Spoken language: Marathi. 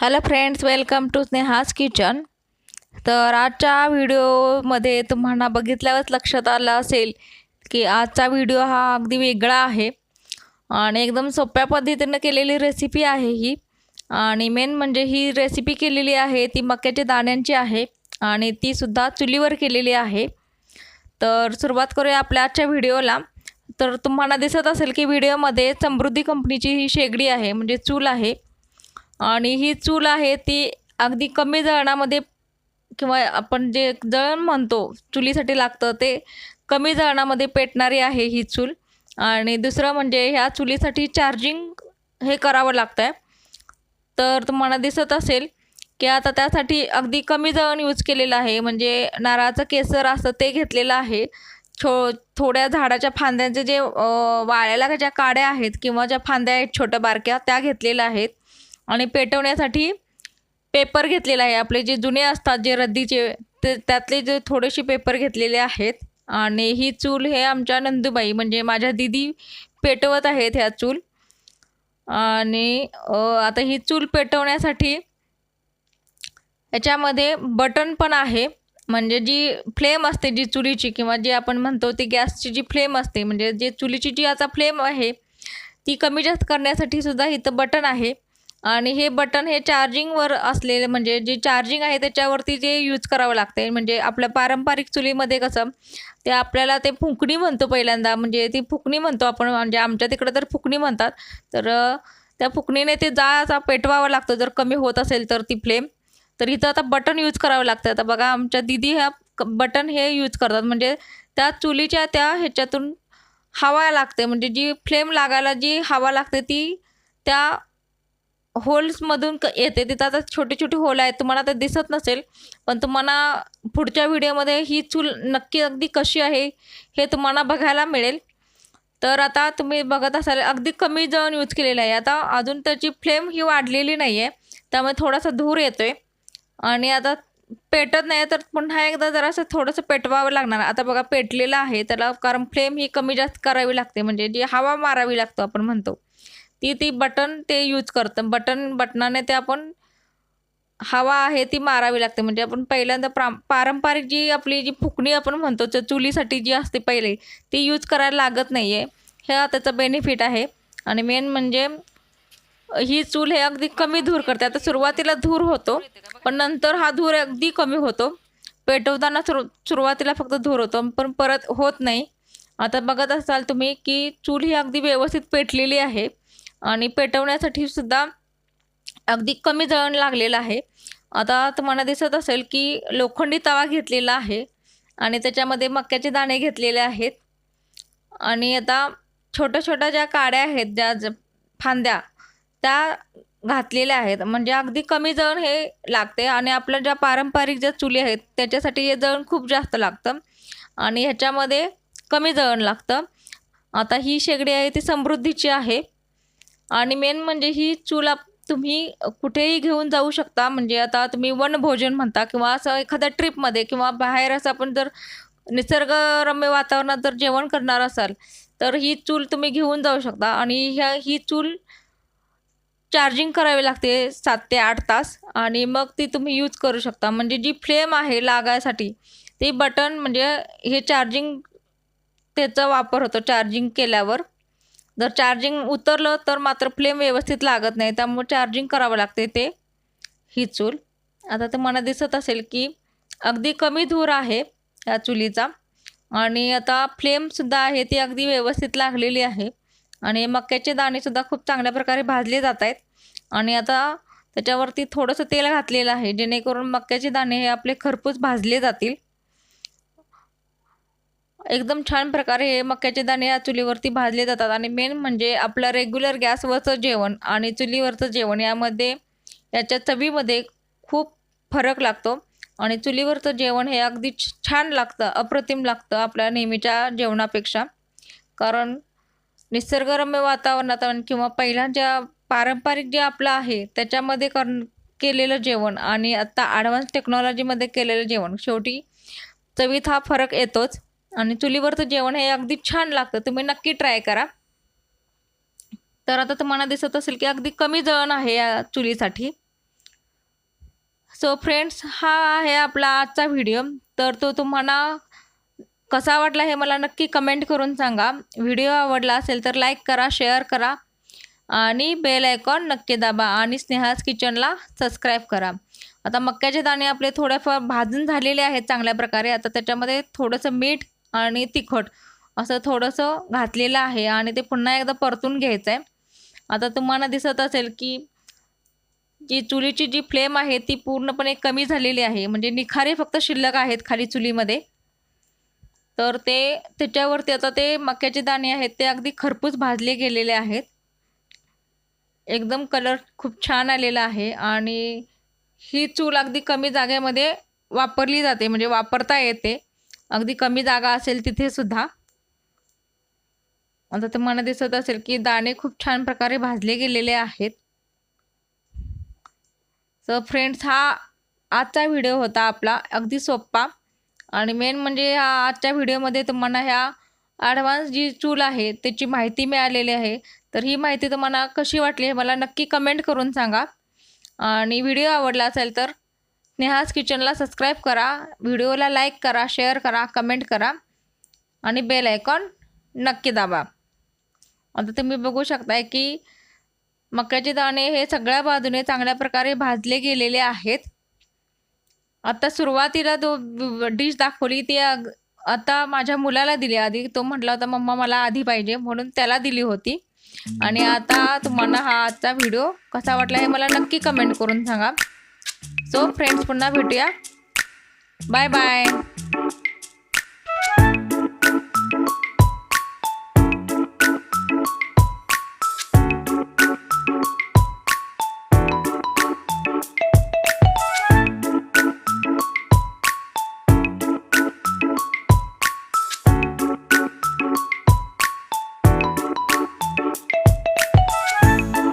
Hello friends welcome to Sneha's kitchen तर आजच्या व्हिडिओमध्ये तुम्हाला बघितल्यावरच लक्षात आलं असेल की आजचा व्हिडिओ हा अगदी वेगळा आहे. आणि एकदम सोप्या पद्धतीनं केलेली रेसिपी आहे ही. आणि मेन म्हणजे ही रेसिपी केलेली आहे ती मक्याच्या दाण्यांची आहे आणि तीसुद्धा चुलीवर केलेली आहे. तर सुरुवात करूया आपल्या आजच्या व्हिडिओला. तर तुम्हाला दिसत असेल की व्हिडिओमध्ये समृद्धी कंपनीची ही शेगडी आहे म्हणजे चूल आहे. आणि ही चूल आहे ती अगदी कमी जळणामध्ये किंवा आपण जे जळण म्हणतो चुलीसाठी लागतं ते कमी जळणामध्ये पेटणारी आहे ही चूल. आणि दुसरं म्हणजे ह्या चुलीसाठी चार्जिंग हे करावं लागतं आहे तर तुम्हाला दिसत असेल की आता त्यासाठी अगदी कमी जळण यूज केलेलं आहे. म्हणजे नारळाचं केसर असतं ते घेतलेलं आहे. छो थोड्या झाडाच्या फांद्यांचे जे वाळ्याला ज्या काड्या आहेत किंवा ज्या फांद्या आहेत छोट्या बारक्या त्या घेतलेल्या आहेत. आणि पेटवण्यासाठी पेपर घेतलेला आहे. आपले जे जुने असतात जे रद्दीचे ते त्यातले जे थोडेसे पेपर घेतलेले आहेत. आणि ही चूल हे आमच्या नंदूबाई म्हणजे माझ्या दिदी पेटवत आहेत ह्या चूल. आणि आता ही चूल पेटवण्यासाठी याच्यामध्ये बटन पण आहे. म्हणजे जी फ्लेम असते जी चुलीची किंवा जी आपण म्हणतो ती गॅसची जी फ्लेम असते म्हणजे जे चुलीची जी आता फ्लेम आहे ती कमी जास्त करण्यासाठी सुद्धा इथं बटन आहे. आणि हे बटन हे चार्जिंगवर असलेले म्हणजे जे चार्जिंग आहे त्याच्यावरती जे यूज करावं लागते म्हणजे आपल्या पारंपरिक चुलीमध्ये कसं ते आपल्याला ते फुकणी म्हणतो पहिल्यांदा म्हणजे ती फुकणी म्हणतो आपण म्हणजे आमच्या तिकडं तर फुकणी म्हणतात. तर त्या फुकणीने ते जाळाचा पेटवावं लागतं जर कमी होत असेल तर ती फ्लेम. तर इथं आता बटन यूज करावं लागतं. आता बघा आमच्या दिदी ह्या बटन हे यूज करतात म्हणजे त्या चुलीच्या त्या ह्याच्यातून हवा लागते म्हणजे जी फ्लेम लागायला जी हवा लागते ती त्या होल्समधून क येते. तिथं आता छोटे छोटे होल आहेत. तुम्हाला ते दिसत नसेल पण तुम्हाला पुढच्या व्हिडिओमध्ये ही चूल नक्की अगदी कशी आहे हे तुम्हाला बघायला मिळेल. तर आता तुम्ही बघत असाल अगदी कमी जळण यूज केलेलं आहे. आता अजून त्याची फ्लेम ही वाढलेली नाही आहे त्यामुळे थोडासा धूर येतो आहे आणि आता पेटत नाही तर पुन्हा एकदा जरासं थोडंसं पेटवावं लागणार. आता बघा पेटलेलं आहे. त्याला कारण फ्लेम ही कमी जास्त करावी लागते. म्हणजे जी हवा मारावी लागतो आपण म्हणतो. ती ती बटन ते यूज करतं. बटन बटनाने ते आपण हवा आहे ती मारावी लागते. म्हणजे आपण पहिल्यांदा प्रा पारंपरिक जी आपली जी फुकणी आपण म्हणतो चुलीसाठी जी असते पहिले ती यूज करायला लागत नाही आहे हे त्याचा बेनिफिट आहे. आणि मेन म्हणजे ही चूल हे अगदी कमी धूर करते. आता सुरुवातीला धूर होतो पण नंतर हा धूर अगदी कमी होतो. पेटवताना सुरू सुरुवातीला फक्त धूर होतो पण परत होत नाही. आता बघत असाल तुम्ही की चूल ही अगदी व्यवस्थित पेटलेली आहे. आणि पेटवण्यासाठी सुद्धा अगदी कमी जळण लागलेलं आहे. आता तुम्हाला दिसत असेल की लोखंडी तवा घेतलेला आहे आणि त्याच्यामध्ये मक्याचे दाणे घेतलेले आहेत. आणि आता छोट्या छोट्या ज्या काड्या आहेत ज्या फांद्या त्या घातलेल्या आहेत. म्हणजे अगदी कमी जळण हे लागते आणि आपल्या ज्या पारंपरिक ज्या चुली आहेत त्याच्यासाठी हे जळण खूप जास्त लागतं. आणि ह्याच्यामध्ये कमी जळण लागतं. आता ही शेगडी आहे ती समृद्धीची आहे. आणि मेन म्हणजे ही चूल तुम्ही कुठेही घेऊन जाऊ शकता. म्हणजे आता तुम्ही वनभोजन म्हणता किंवा असं एखाद्या ट्रिपमध्ये किंवा बाहेर असं आपण जर निसर्गरम्य वातावरणात जर जेवण करणार असाल तर ही चूल तुम्ही घेऊन जाऊ शकता. आणि ह्या ही चूल चार्जिंग करावी लागते सात ते आठ तास. आणि मग ती तुम्ही यूज करू शकता. म्हणजे जी फ्लेम आहे लागायसाठी ते बटन म्हणजे हे चार्जिंग त्याचा वापर होतो चार्जिंग केल्यावर. जर चार्जिंग उतरलं तर मात्र फ्लेम व्यवस्थित लागत नाही. त्यामुळे चार्जिंग करावं लागते ते. ही चूल. आता ते मला दिसत असेल की अगदी कमी धूर आहे या चुलीचा. आणि आता फ्लेमसुद्धा आहे ती अगदी व्यवस्थित लागलेली आहे. आणि मक्याचे दाणेसुद्धा खूप चांगल्या प्रकारे भाजले जात आहेत. आणि आता त्याच्यावरती थोडंसं तेल घातलेलं आहे जेणेकरून मक्याचे दाणे हे आपले खरपूस भाजले जातील. एकदम छान प्रकारे हे मक्याचे दाणे या चुलीवरती भाजले जातात. आणि मेन म्हणजे आपलं रेग्युलर गॅसवरचं जेवण आणि चुलीवरचं जेवण यामध्ये याच्या चवीमध्ये खूप फरक लागतो. आणि चुलीवरचं जेवण हे अगदी छान लागतं अप्रतिम लागतं आपल्या नेहमीच्या जेवणापेक्षा. कारण निसर्गरम्य वातावरणात किंवा पहिला ज्या पारंपरिक जे आपलं आहे त्याच्यामध्ये कर केलेलं जेवण आणि आत्ता ॲडव्हान्स टेक्नॉलॉजीमध्ये केलेलं जेवण शेवटी चवीत हा फरक येतोच. आणि चुलीवरचं जेवण हे अगदी छान लागतं. तुम्ही नक्की ट्राय करा. तर आता तुम्हाला दिसत असेल की अगदी कमी जळण आहे या चुलीसाठी. सो फ्रेंड्स हा आहे आपला आजचा व्हिडिओ तर तो तुम्हाला कसा वाटला हे मला नक्की कमेंट करून सांगा. व्हिडिओ आवडला असेल तर लाईक करा शेअर करा आणि बेल आयकॉन नक्की दाबा आणि स्नेहाज किचनला सबस्क्राईब करा. आता मक्याचे दाणे आपले थोडेफार भाजून झालेले आहेत चांगल्या प्रकारे. आता त्याच्यामध्ये थोडंसं मीठ आणि तिखट असं थोडंसं घातलेलं आहे आणि ते पुन्हा एकदा परतून घ्यायचं आहे आता तुम्हाला दिसत असेल की जी चुलीची जी फ्लेम आहे ती पूर्णपणे कमी झालेली आहे. म्हणजे निखारे फक्त शिल्लक आहेत खाली चुलीमध्ये. तर ते त्याच्यावरती आता ते मक्याचे दाणे आहेत ते अगदी खरपूस भाजले गेलेले आहेत. एकदम कलर खूप छान आलेला आहे आणि ही चूल अगदी कमी जागेमध्ये वापरली जाते म्हणजे वापरता येते. अगदी कमी जागा असेल तिथे सुद्धा. आता तुम्हाला दिसत असेल की दाणे खूप छान प्रकारे भाजले गेलेले आहेत. सो फ्रेंड्स हा आजचा व्हिडिओ होता आपला. अगदी सोप्पा आणि मेन म्हणजे हा आजच्या व्हिडिओमध्ये तुम्हाला ह्या ॲडव्हान्स जी चूल आहे त्याची माहिती मिळालेली आहे. तर ही माहिती तुम्हाला कशी वाटली हे मला नक्की कमेंट करून सांगा. आणि व्हिडिओ आवडला असेल तर स्नेहास किचनला सबस्क्राईब करा व्हिडिओला लाईक करा शेअर करा कमेंट करा आणि बेल आयकॉन नक्की दाबा. आता तुम्ही बघू शकताय की मक्याचे दाणे हे सगळ्या बाजूने चांगल्या प्रकारे भाजले गेलेले आहेत. आता सुरुवातीला जो डिश दाखवली ती आता माझ्या मुलाला दिली आधी. तो म्हटला होता मम्मा मला आधी पाहिजे. म्हणून त्याला दिली होती. आणि आता तुम्हाला हा आजचा व्हिडिओ कसा वाटला हे मला नक्की कमेंट करून सांगा. सो फ्रेंड्स पुन्हा भेटूया. Bye bye